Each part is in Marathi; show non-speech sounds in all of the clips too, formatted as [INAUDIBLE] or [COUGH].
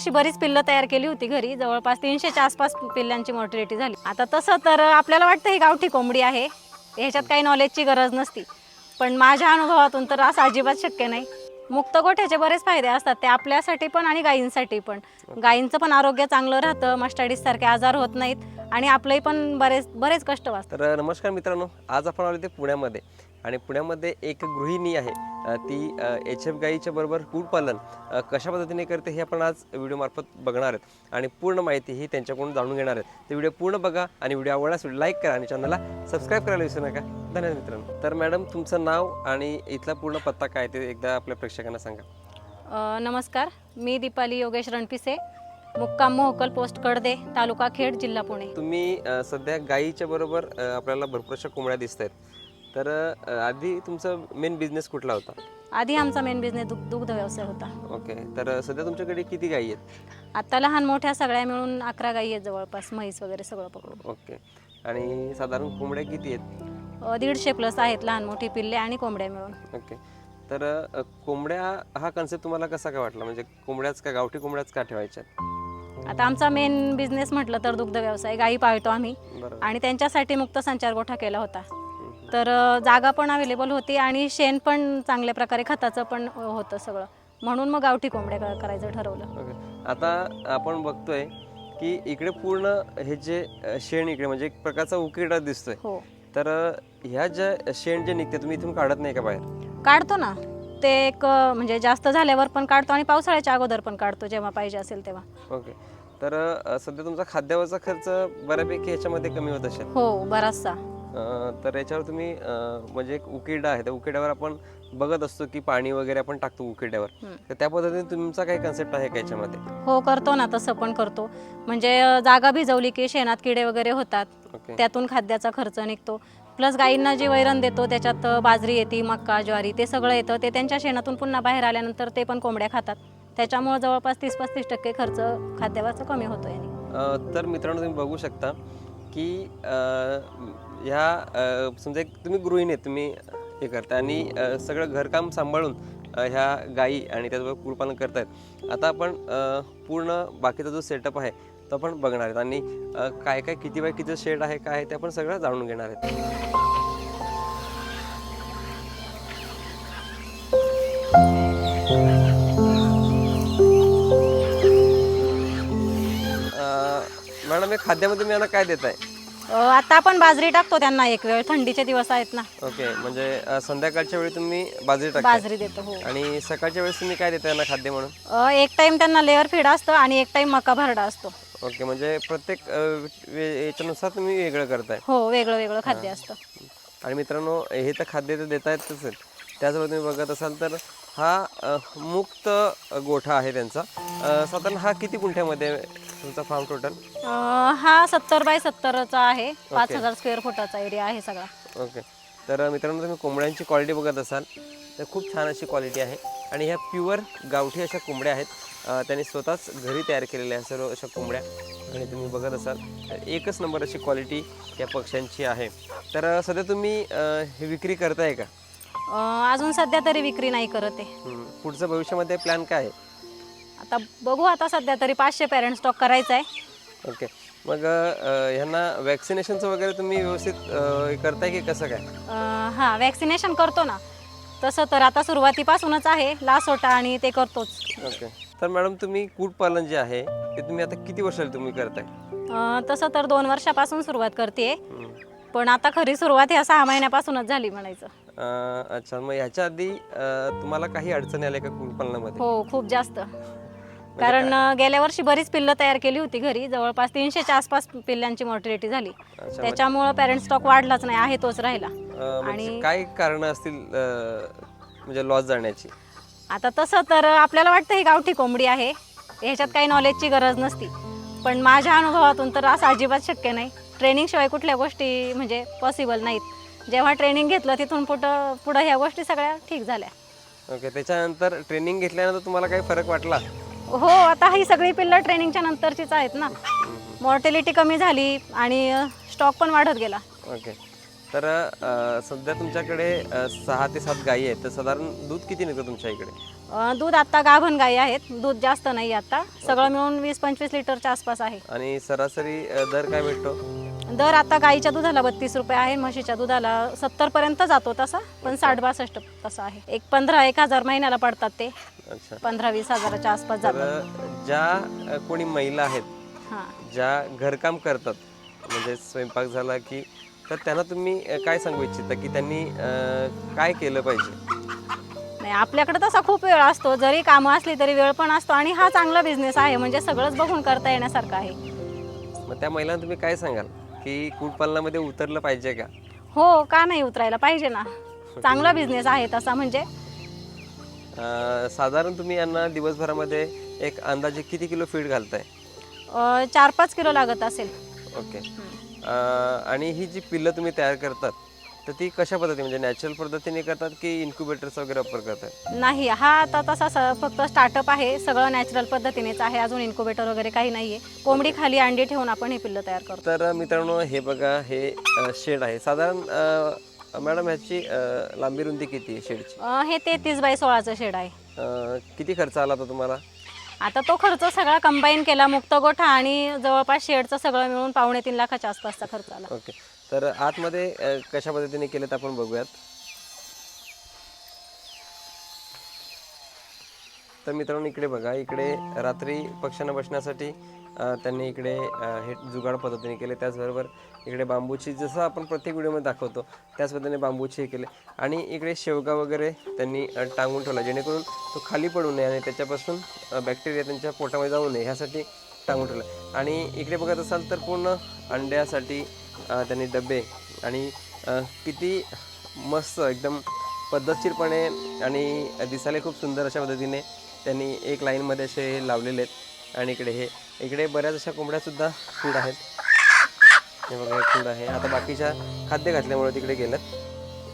वर्षी बरीच पिल्लं तयार केली होती घरी. जवळपास तीनशेच्या आसपास पिल्लांची मॉर्टिलिटी झाली. आता तसं तर आपल्याला वाटतं ही गावठी कोंबडी आहे. ह्याच्यात काही नॉलेजची गरज नसती. पण माझ्या अनुभवातून तर असं अजिबात शक्य नाही. मुक्त गोठ्याचे बरेच फायदे असतात. ते आपल्यासाठी पण आणि गायींसाठी पण. गायींचं पण आरोग्य चांगलं राहतं. मस्टाडीज सारखे आजार होत नाहीत. आणि आपलंही पण बरेच बरेच कष्ट वाचतात. तर नमस्कार मित्रांनो. आज आपण आलो ते पुण्यामध्ये. आणि पुण्यामध्ये एक गृहिणी आहे ती एच एफ गाईच्या बरोबर कुक्कुटपालन कशा पद्धतीने करते हे आपण आज व्हिडिओमार्फत बघणार आहेत. आणि पूर्ण माहिती ही त्यांच्याकडून जाणून घेणार आहेत. ते व्हिडिओ पूर्ण बघा आणि व्हिडिओ आवडल्यास लाईक करा आणि चॅनलला सबस्क्राईब करायला विसरू नका. धन्यवाद मित्रांनो. तर मॅडम तुमचं नाव आणि इथला पूर्ण पत्ता काय ते एकदा आपल्या प्रेक्षकांना सांगा. नमस्कार. मी दीपाली योगेश रणपिसे मुक्काम मोहकल पोस्ट कडदे तालुका खेड जिल्हा पुणे. तुम्ही सध्या गाईच्या बरोबर आपल्याला भरपूर अशा कोंबड्या दिसत आहेत तर आधी तुमचं मेन बिझनेस कुठला होता? आधी आमचा मेन बिझनेस दुग्ध दुग्ध व्यवसाय होता. ओके. तर सध्या तुमच्याकडे किती गायी आहेत? आता लहान मोठ्या सगळ्या मिळून अकरा गायी आहेत जवळपास म्हैस वगैरे सगळं पकडून. ओके. आणि साधारण कोंबड्या किती आहेत? अ, दीडशे प्लस आहेत लहान मोठी पिल्ले आणि कोंबड्या मिळून. ओके. तर अ, कोंबड्या हा कन्सेप्ट तुम्हाला कसा काय वाटला? म्हणजे कोंबड्याच का गावठी कोंबड्याच का ठेवायच्या? आता आमचा मेन बिझनेस म्हटलं तर दुग्ध व्यवसाय गायी पाळतो आम्ही. बरोबर. आणि त्यांच्यासाठी मुक्त संचार गोठा केला होता. तर जागा पण अवेलेबल होती आणि शेण पण चांगल्या प्रकारे खताचं पण होतं सगळं. म्हणून मग गावठी कोंबड्या क- करायचं ठरवलं. ओके. आता आपण बघतोय की इकडे पूर्ण हे जे अ, शेण इकडे म्हणजे एक प्रकारचा उकिरडा दिसतोय. हो. तर अ, ह्या ज्या शेण जे निघते तुम्ही इथून काढत नाही का बाहेर? काढतो ना. ते एक अ, म्हणजे जास्त झाल्यावर पण काढतो आणि पावसाळ्याच्या अगोदर पण काढतो जेव्हा पाहिजे असेल तेव्हा. ओके. तर अ, सध्या तुमचा खाद्यावरचा खर्च बऱ्यापैकी ह्याच्यामध्ये कमी होत असेल. हो बराचसा. तर याच्यावर तुम्ही म्हणजे एक उकिरडा आहे त्या उकिरड्यावर आपण बघत असतो की पाणी वगैरे आपण टाकतो उकिरड्यावर. हम्म. तर त्या पद्धतीने तुमचा काही कन्सेप्ट आहे का याच्यामध्ये? हो करतो ना तसं पण करतो. म्हणजे जागा भिजवली की शेणात किडे वगैरे होतात. ओके. त्यातून खाद्याचा खर्च निघतो. प्लस गायींना जे वैरण देतो त्याच्यात बाजरी येते मक्का ज्वारी ते सगळं येतं. ते त्यांच्या शेणातून पुन्हा बाहेर आल्यानंतर ते पण कोंबड्या खातात. त्याच्यामुळे जवळपास तीस पस्तीस टक्के खर्च खाद्यावरचा कमी होतो याने अ, तर मित्रांनो तुम्ही बघू शकता की अ, ह्या समजा एक तुम्ही गृहिणी आहेत तुम्ही हे करता आणि सगळं घरकाम सांभाळून ह्या गायी आणि त्याचबरोबर कुरपालन करतायत. आता आपण पूर्ण बाकीचा जो सेटअप आहे तो आपण बघणार आहेत आणि काय काय किती बाय किती शेड आहे काय आहे ते आपण सगळं जाणून घेणार आहेत. मॅडम हे खाद्यामध्ये मी यांना काय देत आहे आता आपण बाजरी टाकतो त्यांना एक वेळ. थंडीचे दिवस आहेत ना. ओके म्हणजे अ, संध्याकाळच्या वेळी तुम्ही बाजरी टाकता. बाजरी देतो हो. आणि सकाळच्या वेळेस तुम्ही काय देता यांना खाद्य म्हणून? अ, एक टाइम त्यांना लेअर फीड असतं आणि एक टाइम मका भरडा असतो. ओके म्हणजे प्रत्येक अ, वे- याच्यानुसार तुम्ही वेगळं करताय. हो वेगळं वेगळं खाद्य असतं. आणि मित्रांनो हे तर खाद्य तर देता येतच आहेत. त्याचबरोबर तुम्ही बघत असाल तर हा मुक्त गोठा आहे त्यांचा. साधारण हा किती गुंठ्यामध्ये तुमचा फार्म टोटल हा सत्तर बाय सत्तरचा आहे. पाच हजार स्क्वेअर फुटाचा एरिया आहे सगळा. ओके. तर मित्रांनो तुम्ही कोंबड्यांची क्वालिटी बघत असाल तर खूप छान अशी क्वालिटी आहे. आणि ह्या प्युअर गावठी अशा कोंबड्या आहेत. त्यांनी स्वतःच घरी तयार केलेल्या आहेत सर्व अशा कोंबड्या. आणि तुम्ही बघत असाल तर एकच नंबर अशी क्वालिटी या पक्ष्यांची आहे. तर सध्या तुम्ही हे विक्री करताय का? अ, अजून सध्या तरी विक्री नाही करत आहे. हम्म. पुढचं भविष्यामध्ये प्लॅन काय आहे? आता बघू आता सध्या तरी पाचशे पॅरेंट स्टॉक करायचा आहे. ओके मग अ, ह्यांना वॅक्सिनेशनचं वगैरे तुम्ही व्यवस्थित अ, हे करताय की कसं काय? अ, हा वॅक्सिनेशन करतो ना. तसं तर आता सुरुवातीपासूनच आहे. लासोटा आणि ते करतोच. ओके तर मॅडम तुम्ही कुक्कुटपालन जे आहे ते तुम्ही आता किती वर्षाला तुम्ही करताय? अ, तसं तर दोन वर्षापासून सुरुवात करते हम्म. पण आता खरी सुरुवात ह्या सहा महिन्यापासूनच झाली म्हणायचं. अच्छा मग ह्याच्या आधी अ, तुम्हाला काही अडचणी आल्या का कुक्कुटपालनामध्ये हो खूप जास्त. कारण अ, गेल्या वर्षी बरीच पिल्लं तयार केली होती घरी. जवळपास तीनशेच्या आसपास पिल्लांची मॉर्टिलिटी झाली. अच्छा त्याच्यामुळं पॅरेंट स्टॉक वाढलाच नाही आहे तोच राहिला. अ, म्हणजे आणि- काय कारण असतील अ, म्हणजे लॉस जाण्याची? आता तसं तर आपल्याला वाटतं ही गावठी कोंबडी आहे. ह्याच्यात काही नॉलेजची गरज नसती. पण माझ्या अनुभवातून तर असं अजिबात शक्य नाही. ट्रेनिंगशिवाय कुठल्या गोष्टी म्हणजे पॉसिबल नाहीत. जेव्हा ट्रेनिंग घेतलं तिथून पुढं पुढं ह्या गोष्टी सगळ्या ठीक झाल्या. ओके त्याच्यानंतर ट्रेनिंग घेतल्यानंतर तुम्हाला काही फरक वाटला? हो आता ही सगळी पिल्लं ट्रेनिंगच्या नंतरचीच आहेत ना. मॉर्टिलिटी कमी झाली आणि स्टॉक पण वाढत गेला. ओके तर अ, सध्या तुमच्याकडे अ, सहा ते सात गायी आहेत. तर साधारण दूध किती निघतं तुमच्या इकडे? अं, दूध आता गाभण गाई आहेत. दूध जास्त नाही आता. सगळं मिळून वीस पंचवीस लिटरच्या आसपास आहे. आणि सरासरी अ, दर काय भेटतो? दर आता गाईच्या दुधाला बत्तीस रुपये आहे म्हशीच्या दुधाला सत्तर पर्यंत जातो तसा पण साठ बासष्ट तसा आहे. एक पंधरा एक हजार महिन्याला पडतात ते. अच्छा. पंधरा वीस हजाराच्या आसपास तर जातात ज्या कोणी महिला आहेत हां. ज्या घरकाम करतात म्हणजे स्वयंपाक झाला की तर त्यांना तुम्ही अ, काय सांगू इच्छिता की त्यांनी अ, काय केलं पाहिजे? नाही आपल्याकडे तसा खूप वेळ असतो. जरी कामं असली तरी वेळ पण असतो आणि हा चांगला बिझनेस आहे. म्हणजे सगळंच बघून करता येण्यासारखं आहे. मग त्या महिलांना तुम्ही काय सांगाल? की कुक्कुटपालनामध्ये उतरलं पाहिजे का? हो का नाही उतरायला पाहिजे ना? चांगला बिझनेस आहे तसा म्हणजे. अ, साधारण तुम्ही यांना दिवसभरामध्ये एक अंदाजे किती किलो फीड घालताय? चार पाच किलो लागत असेल. ओके. आणि ही जी पिल्लं तुम्ही तयार करतात तर ती कशा पद्धतीने म्हणजे नॅचरल पद्धतीने करतात की इन्क्युबेटर्स वगैरे वापर करतात? नाही हा आता तसा स- फक्त स्टार्टअप आहे सगळं नॅचरल पद्धतीनेच आहे अजून इन्क्युबेटर वगैरे काही नाहीये. कोंबडी खाली अंडी ठेवून आपण हे पिल्लं तयार करतो. तर मित्रांनो हे बघा हे शेड आहे. साधारण अ, मॅडम ह्याची अ, लांबी रुंदी किती आहे शेडची? अं, हे तेहतीस बाय सोळाचं शेड आहे. अ, किती खर्च आला होता तुम्हाला? आता तो खर्च सगळा कंबाईन केला मुक्त गोठा आणि जवळपास शेडचं सगळं मिळून पावणे तीन लाखाच्या आसपासचा खर्च आला. ओके. तर आतमध्ये अ, कशा पद्धतीने केलेत आपण बघूयात. तर मित्रांनो इकडे बघा इकडे रात्री पक्ष्यांना बसण्यासाठी अ, त्यांनी इकडे अ, हे जुगाड पद्धतीने केले. त्याचबरोबर इकडे बांबूची जसं आपण प्रत्येक व्हिडिओमध्ये दाखवतो त्याच पद्धतीने बांबूची हे केले. आणि इकडे शेवगा वगैरे त्यांनी अ, टांगून ठेवला जेणेकरून तो खाली पडू नये आणि त्याच्यापासून बॅक्टेरिया त्यांच्या पोटामध्ये जाऊ नये ह्यासाठी टांगून ठेवलं. आणि इकडे बघत असाल तर पूर्ण अंड्यासाठी त्यांनी डबे आणि किती मस्त एकदम पद्धतशीरपणे आणि दिसायला खूप सुंदर अशा पद्धतीने त्यांनी एक लाईनमध्ये असे लावलेले आहेत. आणि इकडे हे इकडे बऱ्याच अशा कोंबड्यासुद्धा फूड आहेत. हे बघा हे फूड आहे. आता बाकीच्या खाद्य घातल्यामुळे तिकडे गेलं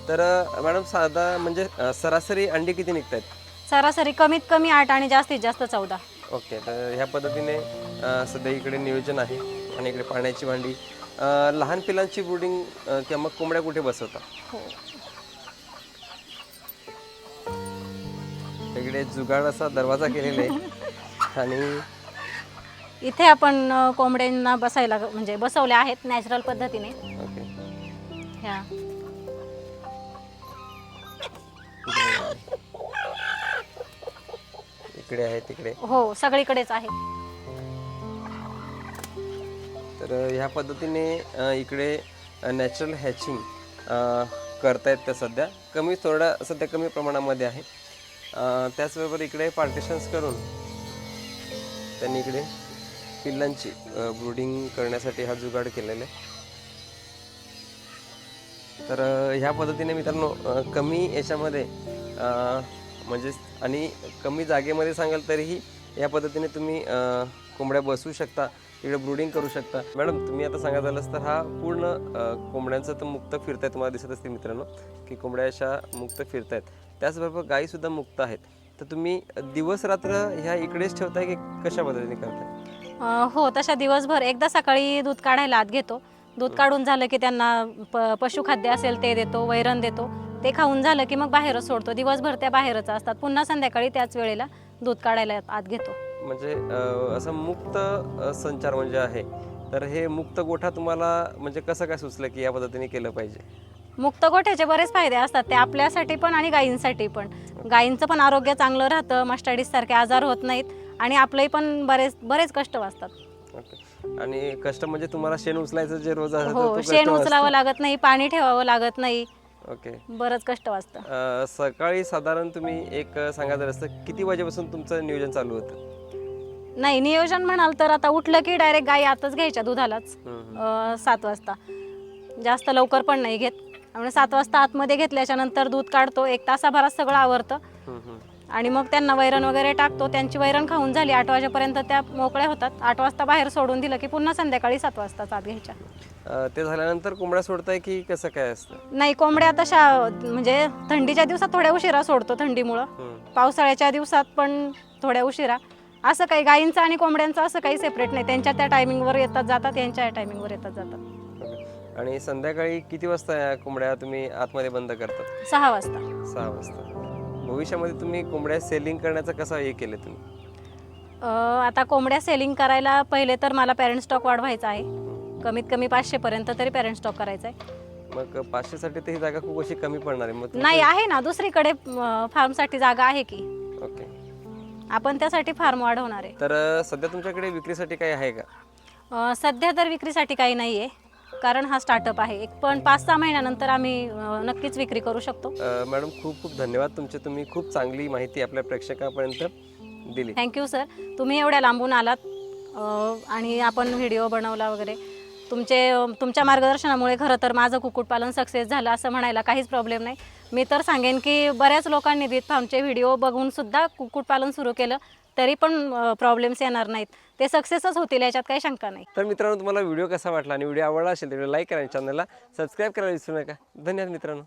तर मॅडम साधा म्हणजे सरासरी अंडी किती निघत आहेत सरासरी कमीत कमी आठ आणि जास्तीत जास्त चौदा. ओके तर ह्या पद्धतीने सध्या इकडे नियोजन आहे. आणि इकडे पाण्याची भांडी अ, लहान पिलांची ब्रुडिंग किंवा मग कोंबड्या कुठे बसवतात? हो. इकडे जुगाड असा दरवाजा केलेला आहे. [LAUGHS] आणि इथे आपण अ, कोंबड्यांना बसायला म्हणजे बसवले आहेत नॅचरल पद्धतीने. ओके. ह्या. इकडे आहे तिकडे. हो सगळीकडेच आहे. तर ह्या पद्धतीने इकडे नॅचरल हॅचिंग करतायत त्या सध्या. कमी थोडा सध्या कमी प्रमाणामध्ये आहे. त्याचबरोबर इकडे पार्टिशन्स करून त्यांनी इकडे पिल्लांची ब्रुडिंग करण्यासाठी हा जुगाड केलेला आहे. तर ह्या पद्धतीने मित्रांनो कमी याच्यामध्ये म्हणजे आणि कमी जागेमध्ये सांगाल तरीही या पद्धतीने तुम्ही कोंबड्या बसवू शकता. तिकडे ब्रुडिंग करू शकता. मॅडम तुम्ही आता सांगत झालंस तर हा पूर्ण कोंबड्यांचं तर मुक्त फिरतायत तुम्हाला दिसत असतील मित्रांनो की कोंबड्या अशा मुक्त फिरतायत. त्याचबरोबर गायीसुद्धा मुक्त आहेत. तर तुम्ही दिवस रात्र ह्या इकडेच ठेवताय की कशा पद्धतीने करताय? अ, हो तशा दिवसभर एकदा सकाळी दूध काढायला आत घेतो. दूध काढून झालं की त्यांना प पशुखाद्य असेल ते देतो वैरण देतो. ते खाऊन झालं की मग बाहेरच सोडतो. दिवसभर त्या बाहेरच असतात. पुन्हा संध्याकाळी त्याच वेळेला दूध काढायला आत घेतो. म्हणजे असं मुक्त संचार म्हणजे आहे. तर हे मुक्त गोठा तुम्हाला म्हणजे कसं काय सुचलं की या पद्धतीने केलं पाहिजे? मुक्त गोठ्याचे बरेच फायदे असतात. ते आपल्यासाठी पण आणि गायींसाठी पण. गायींचं पण आरोग्य चांगलं राहतं. मास्टाडीस सारखे आजार होत नाहीत आणि आपलंही पण बरेच बरेच कष्ट वाचतात. ओके. आणि कष्ट म्हणजे तुम्हाला शेण उचलायचं जे रोज असतं तो हो कष्ट शेण. उचलावं लागत नाही पाणी ठेवावं लागत नाही. ओके. बरंच कष्ट वाचतं. अ, सकाळी साधारण तुम्ही एक सांगायचं असतं किती वाजेपासून तुमचं नियोजन चालू होतं? नाही नियोजन म्हणाल तर आता उठलं की डायरेक्ट गाई आताच घ्यायच्या दुधालाच अ, सात वाजता. जास्त लवकर पण नाही घेत. त्यामुळे सात वाजता आतमध्ये घेतल्याच्या नंतर दूध काढतो एक तासाभरात सगळं आवरतं. आणि मग त्यांना वैरण वगैरे टाकतो. त्यांची वैरण खाऊन झाली आठ वाजेपर्यंत त्या मोकळ्या होतात. आठ वाजता बाहेर सोडून दिलं की पुन्हा संध्याकाळी सात वाजता आत घ्यायच्या. अ, ते झाल्यानंतर कोंबड्या सोडताय की कसं काय असतं? नाही कोंबड्या तशा म्हणजे थंडीच्या दिवसात थोड्या उशिरा सोडतो थंडीमुळं. हम्म. पावसाळ्याच्या दिवसात पण थोड्या उशिरा. असं काही गायींचं आणि कोंबड्यांचं असं काही सेपरेट नाही. त्यांच्या त्या टायमिंगवर येतात जातात यांच्या टायमिंगवर येतात जातात. आणि संध्याकाळी किती वाजता या कोंबड्या तुम्ही आतमध्ये बंद करतात सहा वाजता. सहा वाजता. भविष्यामध्ये तुम्ही कोंबड्या सेलिंग करण्याचं कसं हे केलं तुम्ही? अ, आता कोंबड्या सेलिंग करायला पहिले तर मला पॅरेंट स्टॉक वाढवायचा आहे. कमीत कमी पाचशेपर्यंत तरी पॅरेंट स्टॉक करायचा आहे मग पाचशेसाठी तर ही जागा खूप अशी कमी पडणार आहे. मग नाही आहे ना. दुसरीकडे अ, फार्मसाठी जागा आहे की. ओके आपण त्यासाठी फार्म वाढवणार आहे. तर सध्या तुमच्याकडे विक्रीसाठी काही आहे का? अ, सध्या तर विक्रीसाठी काही नाही आहे कारण हा स्टार्टअप आहे. एक पण पाच सहा महिन्यानंतर आम्ही अ, नक्कीच विक्री करू शकतो. अ, मॅडम खूप खूप धन्यवाद. तुमचे तुम्ही खूप चांगली माहिती आपल्या प्रेक्षकापर्यंत दिली. थँक्यू सर तुम्ही एवढ्या लांबून आलात अ, आणि आपण व्हिडिओ बनवला वगैरे. तुमचे तुमच्या मार्गदर्शनामुळे खरं तर माझं कुक्कुटपालन सक्सेस झालं असं म्हणायला काहीच प्रॉब्लेम नाही. मी तर सांगेन की बऱ्याच लोकांनी बीट फार्मचे व्हिडिओ बघूनसुद्धा कुक्कुटपालन सुरू केलं तरी पण प्रॉब्लेम्स येणार नाहीत. ते सक्सेसच होतील याच्यात काही शंका नाही. तर मित्रांनो तुम्हाला व्हिडिओ कसा वाटला आणि व्हिडिओ आवडला असेल तर लाईक करा आणि चॅनलला सबस्क्राईब करायला विसरू नका. धन्यवाद मित्रांनो.